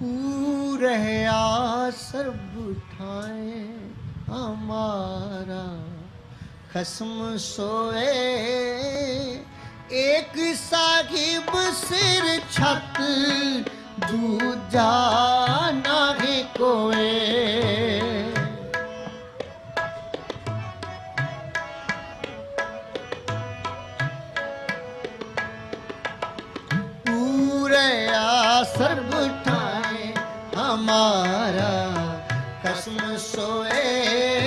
ਤੂ ਰਹਿਆ ਸਰਬ ਥਾਏ ਹਮਾਰਾ ਖਸਮ ਸੋਏ ਇੱਕ ਸਾਹਿਬ ਸਿਰ ਛਤ ਦੂਜਾ ਨਾਹੀ ਕੋਏ ਪੂਰੇ ਆ ਸਰਬ મારા કસમ સોએ